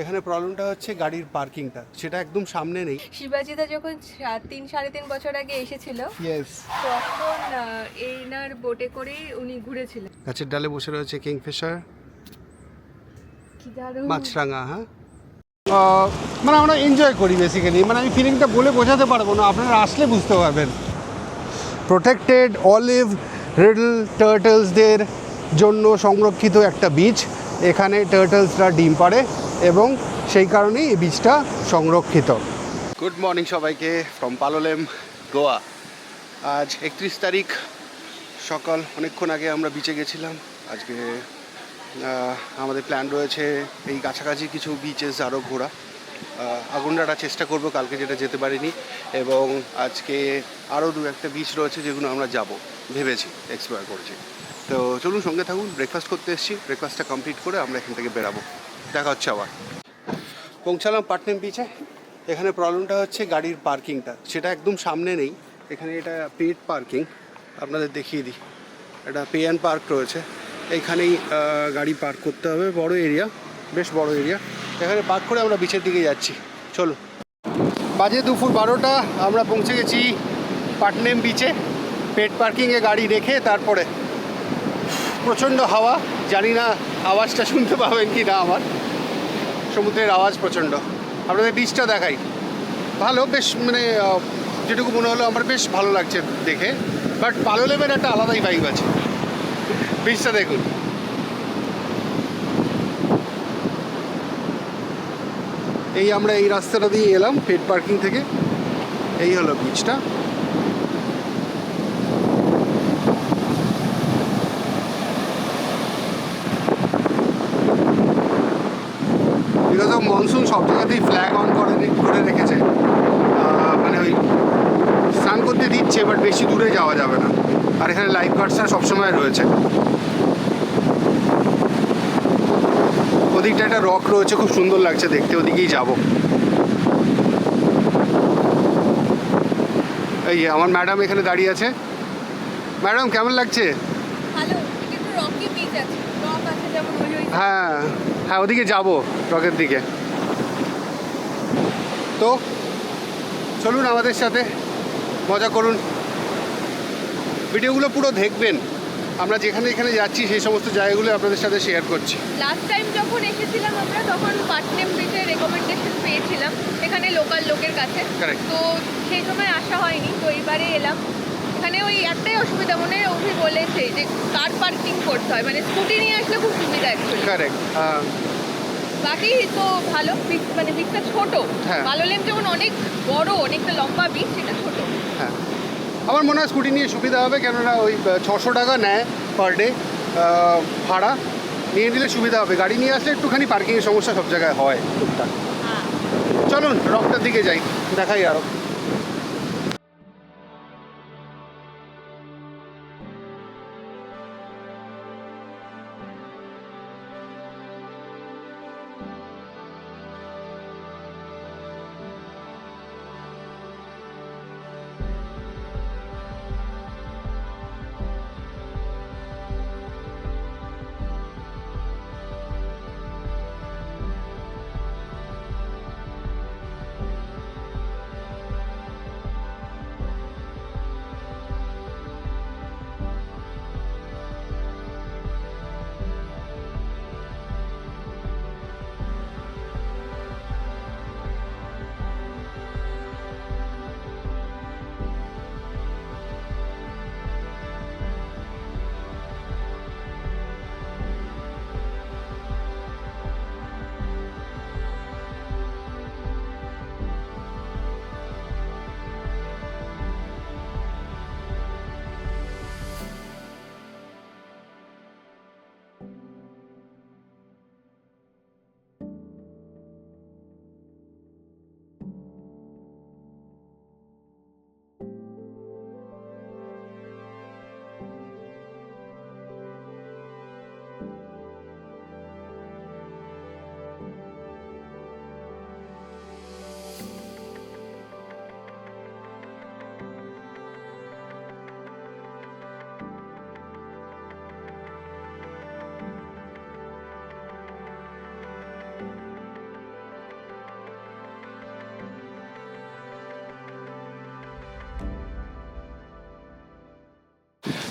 এখানে প্রবলেমটা হচ্ছে গাড়ির পার্কিংটা সেটা একদম সামনে নেই। শিবাজিদা যখন তিন সাড়ে তিন বছর আগে এসেছিল তখন এইনার বোটে করেই উনি ঘুরেছিলেন। গাছের ডালে বসে রয়েছে কিংফিশার। মাছরাঙা হ্যাঁ। মানে আমরা এনজয় করি বেসিক্যালি মানে আমি ফিলিংটা বলে বোঝাতে পারব না আপনারা আসলে বুঝতে পারবেন। প্রোটেক্টেড অলিভ রিডল টার্টলসদের জন্য সংরক্ষিত একটা বীচ এখানে টার্টলসরা ডিম পাড়ে। এবং সেই কারণেই এই বীজটা সংরক্ষিত। গুড মর্নিং সবাইকে ফ্রম পালোলেম গোয়া আজ একত্রিশ তারিখ, সকাল, অনেকক্ষণ আগে আমরা বিচে গেছিলাম। আজকে আমাদের প্ল্যান রয়েছে এই কাছাকাছি কিছু বিচেস আরও ঘোরা। আগুনডাটা চেষ্টা করব, কালকে যেটা যেতে পারিনি। এবং আজকে আরও দু একটা বিচ রয়েছে যেগুলো আমরা যাব, ভেবেছি এক্সপ্লোর করছি। তো চলুন সঙ্গে থাকুন ব্রেকফাস্ট করতে এসেছি। ব্রেকফাস্টটা কমপ্লিট করে আমরা এখান থেকে বেরাবো। দেখা হচ্ছে আবার। পৌঁছালাম পাটনেম বিচে এখানে প্রবলেমটা হচ্ছে গাড়ির পার্কিংটা। সেটা একদম সামনে নেই। এখানে এটা পেড পার্কিং আপনাদের দেখিয়ে দিই। এটা পে অ্যান্ড পার্ক রয়েছে। এইখানেই গাড়ি পার্ক করতে হবে। বড় এরিয়া বেশ বড় এরিয়া এখানে পার্ক করে আমরা বিচের দিকে যাচ্ছি। চলো বাজে দুপুর বারোটা। আমরা পৌঁছে গেছি পাটনেম বিচে পেড পার্কিংয়ে গাড়ি রেখে তারপরে। প্রচণ্ড হাওয়া। জানি না আওয়াজটা শুনতে পাবেন কি না আমার? সমুদ্রের আওয়াজ প্রচণ্ড। আপনাদের বীজটা দেখাই। ভালো, বেশ মানে যেটুকু মনে হলো আমার বেশ ভালো লাগছে দেখে। বাট পালোলেমের একটা আলাদাই বাইক আছে। বীজটা দেখুন। এই আমরা এই রাস্তাটা দিয়ে এলাম পেট পার্কিং থেকে। এই হলো বীজটা বিকজ অফ মনসুন সব জায়গাতেই ফ্ল্যাগ অন করে করে রেখেছে। মানে ওই স্নান করতে দিচ্ছে বাট বেশি দূরে যাওয়া যাবে না। আর এখানে লাইফ গার্ডসরা সবসময় রয়েছে। ওদিকটা একটা রক রয়েছে খুব সুন্দর লাগছে দেখতে ওদিকেই যাব। এই আমার ম্যাডাম এখানে দাঁড়িয়ে আছে। ম্যাডাম কেমন লাগছে? হ্যাঁ হ্যাঁ ওদিকে যাব রকের দিকে। তো চলুন আমাদের সাথে মজা করুন। ভিডিওগুলো পুরো দেখবেন। আমরা যেখানে এখানে যাচ্ছি সেই সমস্ত জায়গাগুলো আপনাদের সাথে শেয়ার করছি। লাস্ট টাইম যখন এসেছিলাম আমরা তখন পাটনেম বিচের রেকমেন্ডেশন পেয়েছিলাম এখানে লোকাল লোকের কাছে। তো সেই সময় আসা হয়নি তো এবারে এলাম। এখানে ওই একটাই অসুবিধা মনে হয় অভি বলেছে যে কার পার্কিং করতে হয় মানে স্কুটি নিয়ে আসলে খুব সুবিধা অ্যাকচুয়ালি কারেক্ট বাকি তো ভালো মানে বিচটা ছোট। হ্যাঁ। পালোলেম যেমন অনেক বড় অনেকটা লম্বা বিচ সেটা ছোট। হ্যাঁ। আমার মনে হয় স্কুটি নিয়ে সুবিধা হবে কেননা ওই ছশো টাকা নেয় পার ডে ভাড়া। নিয়ে নিলে সুবিধা হবে। গাড়ি নিয়ে আসলে একটুখানি পার্কিংয়ের সমস্যা সব জায়গায় হয়। টুকটাক। হ্যাঁ। চলুন রকটার দিকে যাই। দেখাই আরও।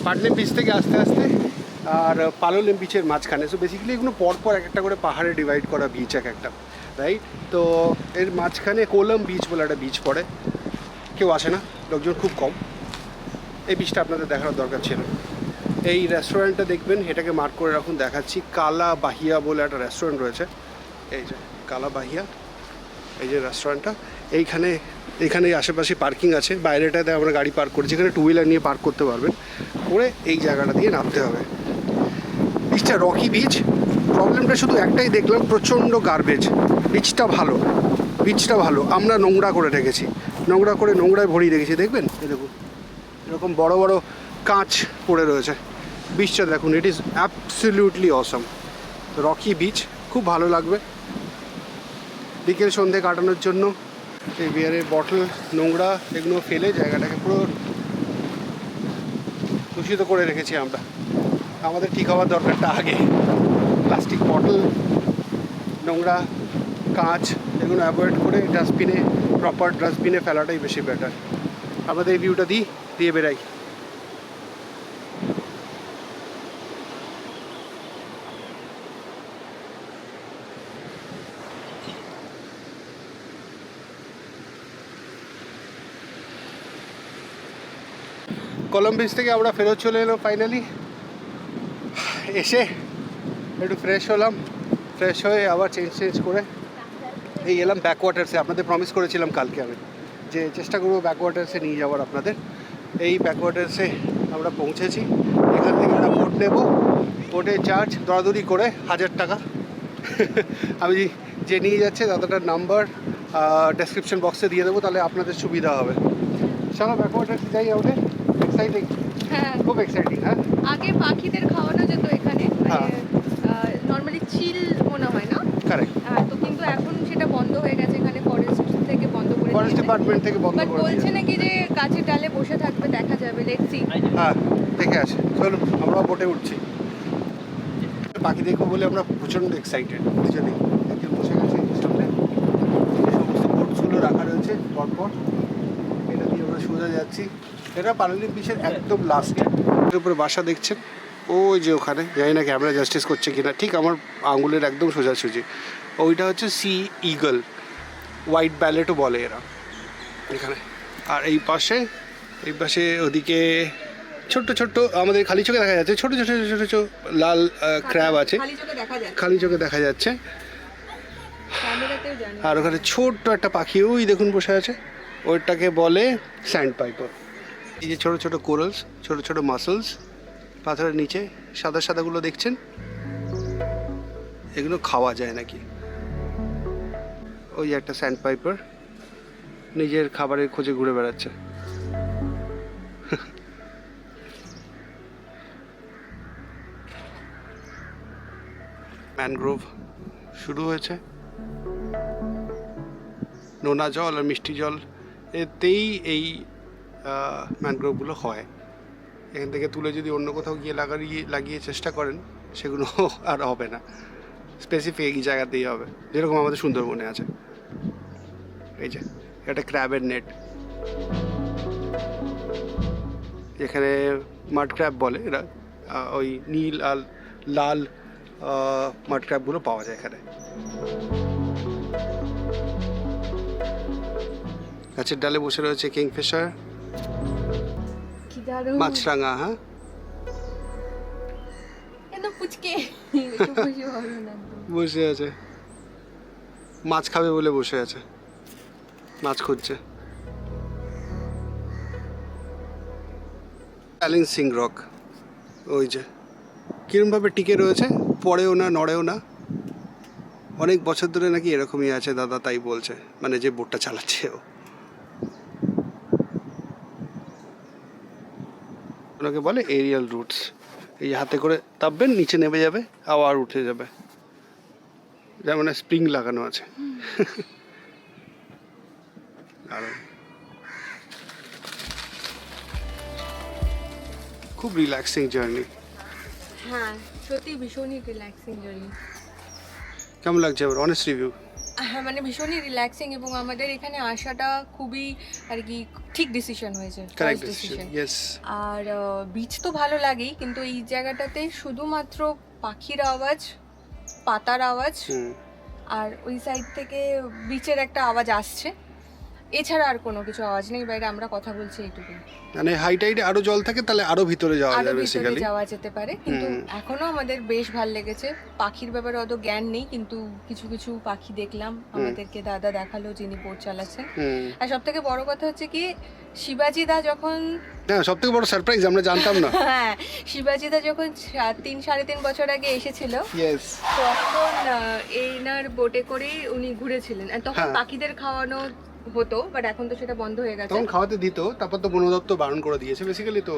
পাটনি বিচ থেকে আস্তে আস্তে আর পালোলেম বিচের মাঝখানে। সো বেসিক্যালি এগুলো পরপর এক একটা করে পাহাড়ে ডিভাইড করা বিচ এক একটা রাইট তো এর মাঝখানে কোলম বিচ বলে একটা বিচ পড়ে। কেউ আসে না, লোকজন খুব কম। এই বিচটা আপনাদের দেখার দরকার ছিল। এই রেস্টুরেন্টটা দেখবেন, এটাকে মার্ক করে রাখুন, দেখাচ্ছি। কালা বাহিয়া বলে একটা রেস্টুরেন্ট রয়েছে। এই যে, কালা বাহিয়া, এই যে রেস্টুরেন্টটা এইখানে এখানে আশেপাশে পার্কিং আছে। বাইরেটাতে আমরা গাড়ি পার্ক করি যেখানে টু হুইলার নিয়ে পার্ক করতে পারবেন। করে এই জায়গাটা দিয়ে নামতে হবে। বিচটা রকি বিচ প্রবলেমটা শুধু একটাই দেখলাম, প্রচণ্ড গার্বেজ বিচটা ভালো। বিচটা ভালো। আমরা নোংরা করে রেখেছি। নোংরা করে নোংরায় ভরিয়ে রেখেছি। দেখবেন? দেখুন। এরকম বড় বড় কাঁচ পড়ে রয়েছে। বিচটা দেখুন। It is absolutely awesome rocky beach খুব ভালো লাগবে। বিকেল সন্ধে কাটানোর জন্য। এই বিয়ারের বটল নোংরা, এগুলো ফেলে জায়গাটাকে পুরো দূষিত করে রেখেছি আমরা। আমাদের ঠিক হওয়ার দরকারটা আগে। প্লাস্টিক বটল নোংরা, কাঁচ, এগুলো অ্যাভয়েড করে ডাস্টবিনে প্রপার ডাস্টবিনে ফেলাটাই বেশি বেটার আমাদের এই ভিউটা দিই, দিয়ে বেরাই। কলম্বিস থেকে আমরা ফেরত চলে এলো ফাইনালি এসে একটু ফ্রেশ হলাম ফ্রেশ হয়ে আবার চেঞ্জ চেঞ্জ করে এই এলাম ব্যাকওয়াটার্সে আপনাদের প্রমিস করেছিলাম কালকে আমি যে চেষ্টা করব ব্যাকওয়াটার্সে নিয়ে যাওয়ার আপনাদের। এই ব্যাকওয়াটার্সে আমরা পৌঁছেছি। এখান থেকে আমরা বোট নেব। বোটের চার্জ দরাদরি করে হাজার টাকা। আমি যে নিয়ে যাচ্ছে দাদাটার নাম্বার ডেসক্রিপশন বক্সে দিয়ে দেবো, তাহলে আপনাদের সুবিধা হবে। চলো ব্যাকওয়াটার্সে যাই আমাদের এক্সাইটিং হ্যাঁ। খুব এক্সাইটিং হ্যাঁ? আগে পাখিদের খাওয়ানো যেত এখানে হ্যাঁ। নর্মালি চিল মনে হয় না? কারেক্ট হ্যাঁ, তো কিন্তু এখন সেটা বন্ধ হয়ে গেছে এখানে ফরেস্ট থেকে বন্ধ করে ফরেস্ট ডিপার্টমেন্ট থেকে বন্ধ করে বলছে নাকি যে গাছের ডালে বসে থাকবে দেখা যাবে দেখছি হ্যাঁ দেখে আছে চলুন আমরা বোটে উঠছি। পাখি দেখব বলে আমরা প্রচণ্ড এক্সাইটেড দুজনেই একজন বসে গেছে সামনে। সমস্ত বোটসগুলো রাখা রয়েছে পরপর। এটা দিয়ে আমরা সোজা যাচ্ছি। এটা পালালি বিচের একদম লাস্টে এর উপরে বাসা দেখছেন। ওই যে ওখানে জানি না ক্যামেরা জাস্টিস করছে কিনা। ঠিক আমার আঙুলের একদম সোজাসুজি। ওইটা হচ্ছে সি ইগল হোয়াইট ব্যালেটও বলে এরা। এখানে। আর এই পাশে এই পাশে ওদিকে ছোট্ট ছোট্ট আমাদের খালি চোখে দেখা যাচ্ছে। ছোট ছোট ছোট ছোট লাল ক্র্যাব আছে। খালি চোখে দেখা যাচ্ছে। আর ওখানে ছোট্ট একটা পাখি ওই দেখুন বসে আছে। ওইটাকে বলে স্যান্ড পাইপার এই যে ছোট ছোট কোরালস, ছোট ছোট মাসলস, পাথরের নিচে সাদা সাদাগুলো দেখছেন? এগুলো খাওয়া যায় নাকি? ওই একটা স্যান্ড পাইপার নিজের খাবারের খোঁজে ঘুরে বেড়াচ্ছে। ম্যানগ্রোভ শুরু হয়েছে। নোনা জল আর মিষ্টি জল, এতেই এই ম্যানগ্রোভগুলো হয়। এখান থেকে তুলে যদি অন্য কোথাও গিয়ে লাগাইয়ে লাগিয়ে চেষ্টা করেন, সেগুলো আর হবে না। স্পেসিফিক এই জায়গাতেই হবে, যেরকম আমাদের সুন্দরবনে আছে। এই যে এটা ক্র্যাবের নেট এখানে মাড ক্র্যাব বলে, এরা ওই নীল আর লাল মাড ক্র্যাবগুলো পাওয়া যায় এখানে। গাছের ডালে বসে রয়েছে কিংফিশার। কি দারুণ মাছরাঙা হ্যাঁ পুচকে। বসে আছে মাছ খাবে বলে বসে আছে মাছ খুঁজছে ব্যালেন্সিং রক ওই যে কিরমভাবে টিকে রয়েছে পড়েও না নড়েও না অনেক বছর ধরে নাকি এরকমই আছে দাদা তাই বলছে মানে যে বোটটা চালাচ্ছে ও ওনাকে বলে এরিয়াল রুটস এই হাতে করে তাপবেন নিচে নেমে যাবে আবার উঠে যাবে। যেমন স্প্রিং লাগানো আছে। খুব রিল্যাক্সিং জার্নি হ্যাঁ সত্যি ভীষণই রিল্যাক্সিং জার্নি কেমন লাগছে এবার? অনেস্ট রিভিউ হ্যাঁ মানে ভীষণই রিল্যাক্সিং এবং আমাদের এখানে আসাটা খুবই আর কি ঠিক ডিসিশন হয়েছে আর বিচ তো ভালো লাগেই কিন্তু এই জায়গাটাতে শুধুমাত্র পাখির আওয়াজ পাতার আওয়াজ আর ওই সাইড থেকে বিচের একটা আওয়াজ আসছে। এছাড়া আর কোনো কিছু আওয়াজ নেই বাইরে আমরা কথা বলছি এইটুকু মানে হাই টাইডে আরও জল থাকে তাহলে আরও ভিতরে যাওয়া আরও যায় বেসিক্যালি যাওয়া যেতে পারে কিন্তু এখনও আমাদের বেশ ভালো লেগেছে। পাখির ব্যাপারে অত জ্ঞান নেই কিন্তু কিছু কিছু পাখি দেখলাম আমাদেরকে দাদা দেখাল যিনি বোট চালাচ্ছেন। আর সব থেকে বড় কথা হচ্ছে কি শিবাজি দা যখন হ্যাঁ সব থেকে বড় সারপ্রাইজ আমরা জানতাম না। হ্যাঁ শিবাজি দা যখন তিন সাড়ে তিন বছর আগে এসেছিল ইয়েস তখন এইনার বোটে করেই উনি ঘুরেছিলেন। আর তখন হ্যাঁ। পাখিদের খাওয়ানো হতো বাট এখন তো সেটা বন্ধ হয়ে গেছে। তখন খাওয়াতে দিত, তারপর তো বন দপ্তর বারণ করে দিয়েছে বেসিক্যালি তো।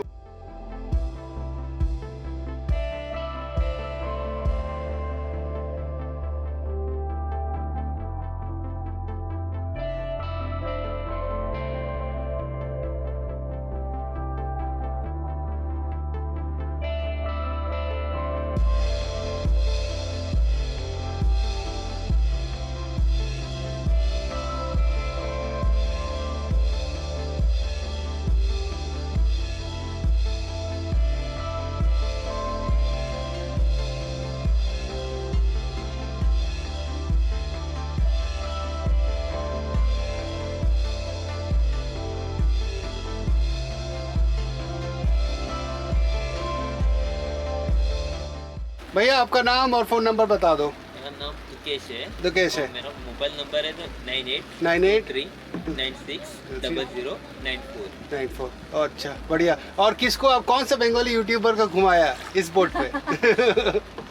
भैया आपका नाम और फोन नंबर बता दो मेरा नाम मुकेश है दुकेश है और मेरा मोबाइल नंबर है nine eight nine eight three nine six double zero nine four nine four अच्छा बढ़िया और किसको आप कौन सा बंगाली यूट्यूबर को घुमाया इस बोट पे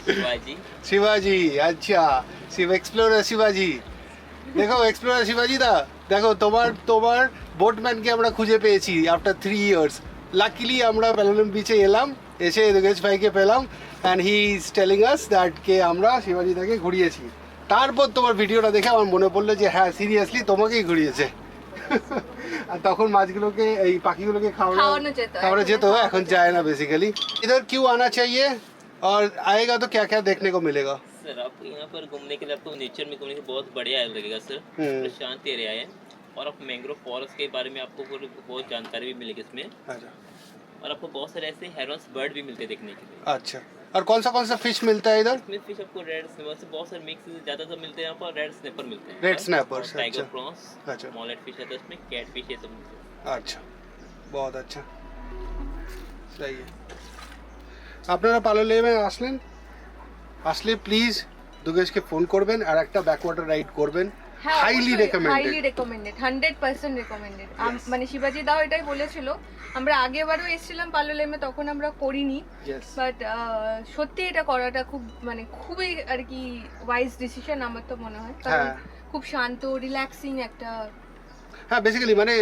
शिवाजी শিবাজি আচ্ছা শিব এক্সপ্লোরার শিবাজি দেখো এক্সপ্লোরার শিবাজি দা দেখো তোমার তোমার বোটম্যানকে আমরা খুঁজে পেয়েছি আফটার থ্রি ইয়ার্স লাকিলি আমরা প্যালোলম বিচে এলাম এসে দুগেশ ভাইকে পেলাম and he is telling us that কে আমরা শিবাজিদাকে ঘুরিয়েছি তারপর তোমার ভিডিওটা দেখে আমার মনে পড়লো যে হ্যাঁ সিরিয়াসলি তোমাকেই ঘুরিয়েছে আর তখন মাছগুলোকে এই পাখিগুলোকে খাওয়ানো খাওয়ানো যেত এখন যায় না বেসিক্যালি इधर কিউ আনা চাইয়ে और आएगा तो क्या क्या देखने को मिलेगा सर आपको यहाँ पर घूमने के लिए आपको नेचर में घूमने के बहुत बढ़िया लगेगा सर शांत एरिया है और आप मैंग्रोव फॉरेस्ट के बारे में आपको बहुत जानकारी भी मिलेगी इसमें और आपको बहुत सारे ऐसे हेरॉन्स बर्ड भी मिलते हैं देखने के लिए अच्छा और कौन सा कौन सा फिश मिलता है इधर इसमें फिश आपको रेड स्नेपर से बहुत सारे मिक्स ज़्यादातर मिलते हैं यहाँ पर रेड स्नेपर मिलते हैं Red snappers, टाइगर अच्छा। प्रॉन्स अच्छा। मॉलेट फिश है तो इसमें कैट फिश है सब मिलते हैं अच्छा बहुत अच्छा सही है আপনারা পালোলেমে আসলেন আসলে প্লিজ দুগেশকে ফোন করবেন আর একটা ব্যাকওয়াটার রাইড করবেন highly highly recommended recommended hundred percent recommended মানে শিবাজি দাও এটাই বলেছিল। আমরা আগেবারও এসেছিলাম পালোলেমে তখন আমরা করিনি। বাট সত্যি এটা করাটা খুব মানে খুবই আর কি ওয়াইজ ডিসিশন আমার তো মনে হয়। কারণ হ্যাঁ। খুব শান্ত রিল্যাক্সিং একটা হ্যাঁ বেসিক্যালি মানে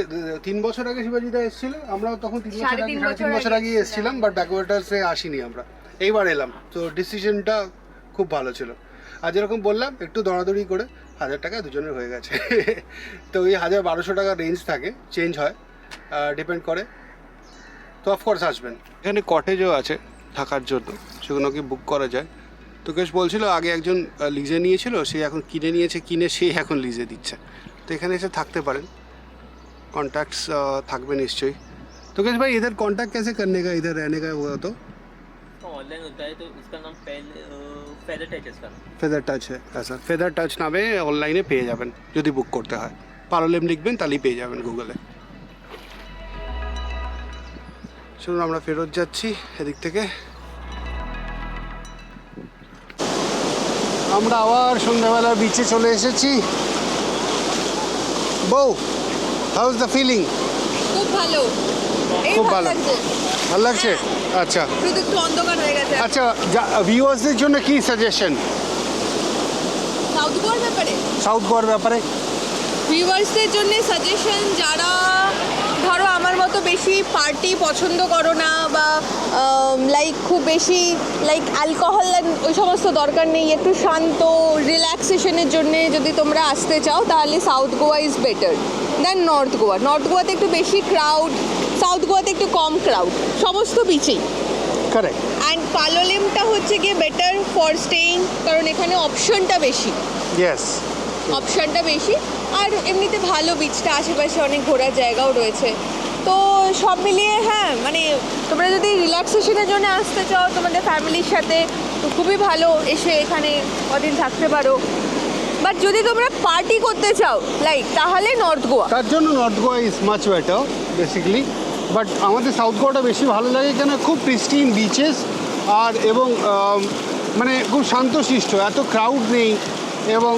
তিন বছর আগে শিবাজিদা এসেছিল আমরা তখন তিন বছর আগে তিন বছর আগে এসেছিলাম। বাট ব্যাকওয়াটার্সে আসিনি আমরা। এইবার এলাম। তো ডিসিশনটা খুব ভালো ছিল। আর যেরকম বললাম একটু দৌড়াদৌড়ি করে হাজার টাকা দুজনের হয়ে গেছে তো ওই হাজার বারোশো টাকা রেঞ্জ থাকে চেঞ্জ হয় ডিপেন্ড করে তো অফকোর্স আসবেন এখানে কটেজও আছে থাকার জন্য সেগুলো কি বুক করা যায় তো কেশ বলছিল আগে একজন লিজে নিয়েছিল সে এখন কিনে নিয়েছে কিনে সে এখন লিজে দিচ্ছে তো এখানে এসে থাকতে পারেন कॉन्टैक्ट्स থাকবে নিশ্চয়ই तो कैसे भाई इधर कांटेक्ट कैसे करने का इधर रहने का हुआ तो तो ऑनलाइन होता है तो उसका नाम पहले feather touch sir feather touch হ্যাঁ স্যার ফেদার টাচ নামে অনলাইনে পেয়ে যাবেন যদি বুক করতে হয় পারোলেম লিখবেন তাহলেই পেয়ে যাবেন গুগলে চলুন আমরা ফেরত যাচ্ছি এদিক থেকে আমরা আবার সন্ধ্যাবেলার বিচে চলে এসেছি বউ হাউ ইজ দ্য ফিলিং খুব ভালো খুব ভালো ভালো। লাগছে? আচ্ছা। শুধু একটু অন্ধকার হয়ে গেছে। আচ্ছা ভিউয়ার্সদের জন্য কি সাজেশন সাউথ গোয়ার ব্যাপারে? সাউথ গোয়ার ব্যাপারে? ভিউয়ার্সদের জন্য সাজেশন যারা ধরো আমার মতো বেশি পার্টি পছন্দ করো না বা লাইক খুব বেশি লাইক অ্যালকোহল ওই সমস্ত দরকার নেই একটু শান্ত রিল্যাক্সেশনের জন্য যদি তোমরা আসতে চাও তাহলে south Goa is better than north Goa. North গোয়াতে একটু বেশি ক্রাউড সাউথ গোয়াতে একটু কম ক্রাউড সমস্ত বিচেই কারেক্ট অ্যান্ড পালোলেমটা হচ্ছে গিয়ে বেটার ফর স্টেইং কারণ এখানে অপশনটা বেশি। ইয়েস অপশানটা বেশি আর এমনিতে ভালো বিচটা আশেপাশে অনেক ঘোরার জায়গাও রয়েছে। তো সব মিলিয়ে হ্যাঁ মানে তোমরা যদি রিল্যাক্সেশনের জন্য আসতে চাও তোমাদের ফ্যামিলির সাথে তো খুবই ভালো এসে এখানে কদিন থাকতে পারো। বাট যদি তোমরা পার্টি করতে চাও লাইক তাহলে নর্থ গোয়া তার জন্য north Goa is much better basically but আমাদের সাউথ গোয়াটা বেশি ভালো লাগে কেন? খুব প্রিস্টিন বিচেস আর এবং মানে খুব শান্তশিষ্ট এত ক্রাউড নেই এবং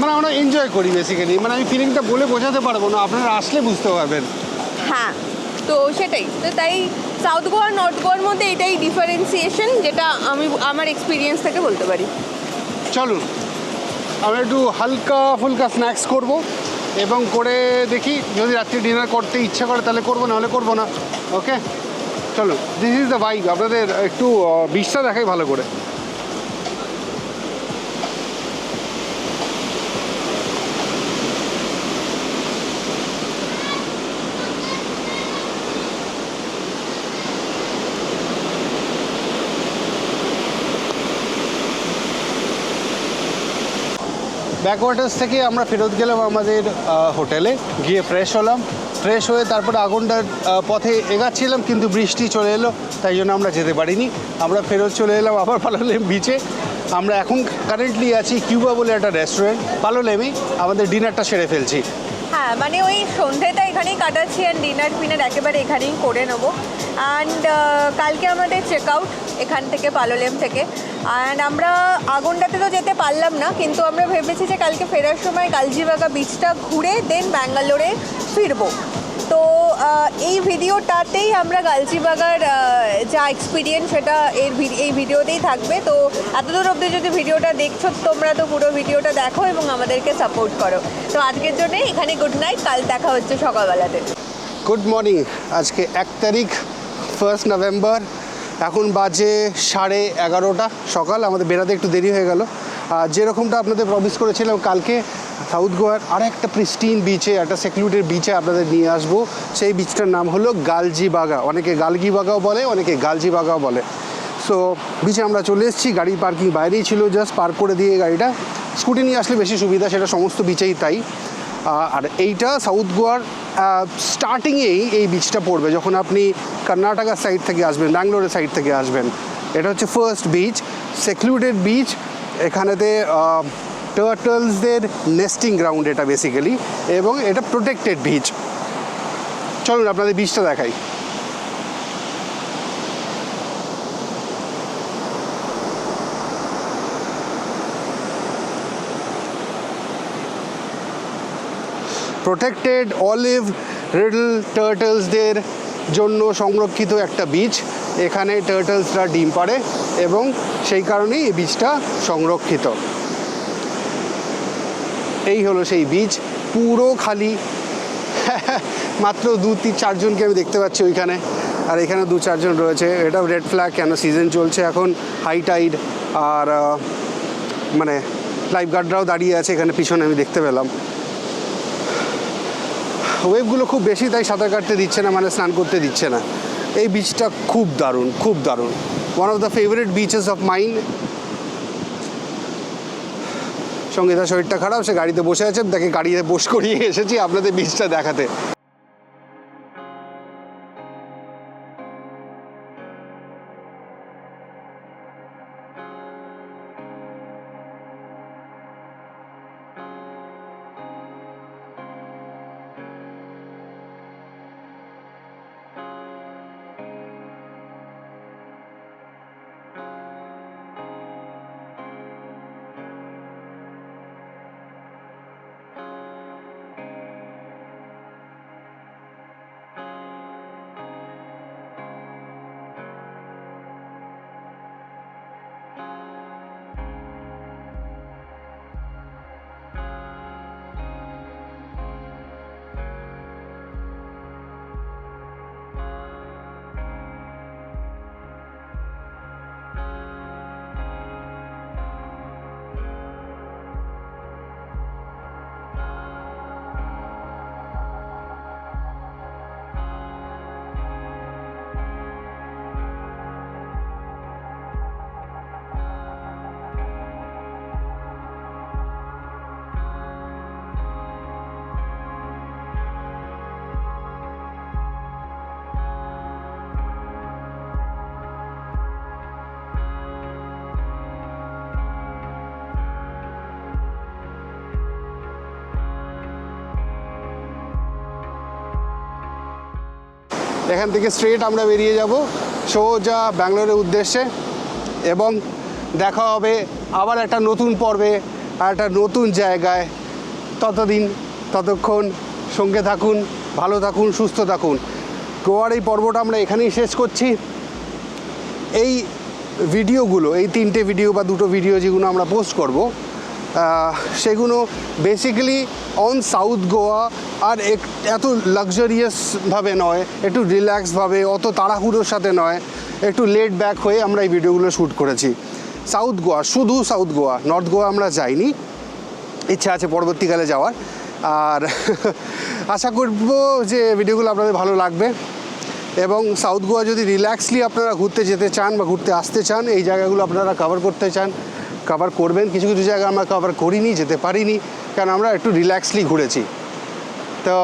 মানে আমরা এনজয় করি বেসিক্যালি মানে আমি ফিলিংটা বলে বোঝাতে পারব না আপনারা আসলে বুঝতে পারবেন। হ্যাঁ তো সেটাই। তো তাই সাউথ গোয়া নর্থ গোয়ার মধ্যে এটাই ডিফারেন্সিয়েশন যেটা আমি আমার এক্সপিরিয়েন্স থেকে বলতে পারি। চলুন আমরা একটু হালকা ফুলকা স্ন্যাক্স করব। এবং করে দেখি, যদি রাত্রি ডিনার করতে ইচ্ছা করে তাহলে করব, নাহলে করব না। ওকে চলো দিস ইজ দ্য বাইক আপনাদের একটু বিশ্বাস দেখাই ভালো করে। ব্যাকওয়াটার্স থেকে আমরা ফেরত গেলাম আমাদের হোটেলে। গিয়ে ফ্রেশ হলাম। ফ্রেশ হয়ে তারপরে আগুনটার পথে এগাচ্ছিলাম, কিন্তু বৃষ্টি চলে এলো, তাই জন্য আমরা যেতে পারিনি। আমরা ফেরত চলে এলাম আবার পালোলেম বিচে আমরা এখন কারেন্টলি আছি কিউবা বলে একটা রেস্টুরেন্ট পালোলেমে। আমাদের ডিনারটা সেরে ফেলছি। হ্যাঁ মানে ওই সন্ধ্যেটা এখানেই কাটাচ্ছি অ্যান্ড ডিনার ফিনার একেবারে এখানেই করে নেব। অ্যান্ড কালকে আমাদের চেক আউট এখান থেকে পালোলেম থেকে। অ্যান্ড আমরা আগুনটাতে তো যেতে পারলাম না, কিন্তু আমরা ভেবেছি যে কালকে ফেরার সময় গালজিবাগা বিচটা ঘুরে দেন ব্যাঙ্গালোরে ফিরবো। তো এই ভিডিওটাতেই আমরা গালজিবাগার যা এক্সপিরিয়েন্স সেটা এর এই ভিডিওতেই থাকবে। তো, এতদূর অবধি যদি ভিডিওটা দেখছ, তোমরা তো পুরো ভিডিওটা দেখো এবং আমাদেরকে সাপোর্ট করো। তো, আজকের জন্য এখানে গুড নাইট কাল দেখা হচ্ছে সকালবেলাতে। গুড মর্নিং আজকে এক তারিখ ফার্স্ট নভেম্বর এখন বাজে সাড়ে এগারোটা সকাল, আমাদের বেরাতে একটু দেরি হয়ে গেল। আর যেরকমটা আপনাদের প্রমিস করেছিলাম, কালকে সাউথ গোয়ার আর একটা প্রিস্টিন বিচে একটা সেকুরিটির বিচে আপনাদের নিয়ে আসব। সেই বিচটার নাম হলো গালজি বাগা অনেকে গালগি বাগাও বলে, অনেকে গালজি বাগাও বলে সো বিচে আমরা চলে এসেছি গাড়ি পার্কিং বাইরেই ছিল জাস্ট পার্ক করে দিয়ে গাড়িটা। স্কুটি নিয়ে আসলে বেশি সুবিধা, সেটা সমস্ত বিচেই তাই। আর এইটা সাউথ গোয়ার স্টার্টিংয়েই এই বিচটা পড়বে যখন আপনি কর্ণাটকার সাইড থেকে আসবেন, ব্যাঙ্গালোরের সাইড থেকে আসবেন। এটা হচ্ছে ফার্স্ট বিচ সেক্লুডেড বিচ এখানেতে টার্টলসদের নেস্টিং গ্রাউন্ড এটা বেসিক্যালি এবং এটা প্রোটেক্টেড বিচ চলুন আপনাদের বিচটা দেখাই। প্রোটেক্টেড অলিভ রিডল টার্টলসদের জন্য সংরক্ষিত একটা বীজ। এখানে টার্টলসরা ডিম পাড়ে এবং সেই কারণেই এই বীজটা সংরক্ষিত। এই হলো সেই বীজ। পুরো খালি। মাত্র দু তিন চারজনকে আমি দেখতে পাচ্ছি ওইখানে। আর এখানে দু চারজন রয়েছে। এটা রেড ফ্ল্যাগ কেন সিজন চলছে এখন। হাই টাইড আর মানে লাইফ গার্ডরাও দাঁড়িয়ে আছে এখানে পিছনে আমি দেখতে পেলাম। ওয়েভগুলো খুব বেশি, তাই সাঁতার কাটতে দিচ্ছে না মানে স্নান করতে দিচ্ছে না। এই বিচটা খুব দারুণ খুব দারুণ। One of the favourite beaches of mind সঙ্গীতার শরীরটা খারাপ, সে গাড়িতে বসে আছে তাকে গাড়িতে বস করিয়ে এসেছি আপনাদের বিচটা দেখাতে। এখান থেকে স্ট্রেট আমরা বেরিয়ে যাব সোজা ব্যাঙ্গালোরের উদ্দেশ্যে এবং দেখা হবে আবার একটা নতুন পর্বে আর একটা নতুন জায়গায়। ততদিন, ততক্ষণ সঙ্গে থাকুন, ভালো থাকুন, সুস্থ থাকুন। গোয়ার এই পর্বটা আমরা এখানেই শেষ করছি। এই ভিডিওগুলো, এই তিনটে ভিডিও বা দুটো ভিডিও যেগুলো আমরা পোস্ট করব সেগুলো বেসিক্যালি অন সাউথ গোয়া আর এক এত লাক্সারিয়াসভাবে নয়, একটু রিল্যাক্সভাবে অত তাড়াহুড়োর সাথে নয়, একটু লেট ব্যাক হয়ে আমরা এই ভিডিওগুলো শ্যুট করেছি। সাউথ গোয়া শুধু সাউথ গোয়া নর্থ গোয়া আমরা যাইনি, ইচ্ছা আছে পরবর্তীকালে যাওয়ার। আর আশা করব যে ভিডিওগুলো আপনাদের ভালো লাগবে। এবং সাউথ গোয়া যদি রিল্যাক্সলি আপনারা ঘুরতে যেতে চান বা ঘুরতে আসতে চান, এই জায়গাগুলো আপনারা কভার করতে চান কভার করবেন। কিছু কিছু জায়গা আমরা কভার করিনি, যেতে পারিনি, কারণ আমরা একটু রিল্যাক্সলি ঘুরেছি। তো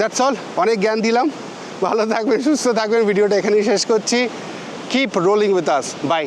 দ্যাটস অল অনেক জ্ঞান দিলাম। ভালো থাকবেন, সুস্থ থাকবেন। ভিডিওটা এখানেই শেষ করছি। Keep rolling with us bye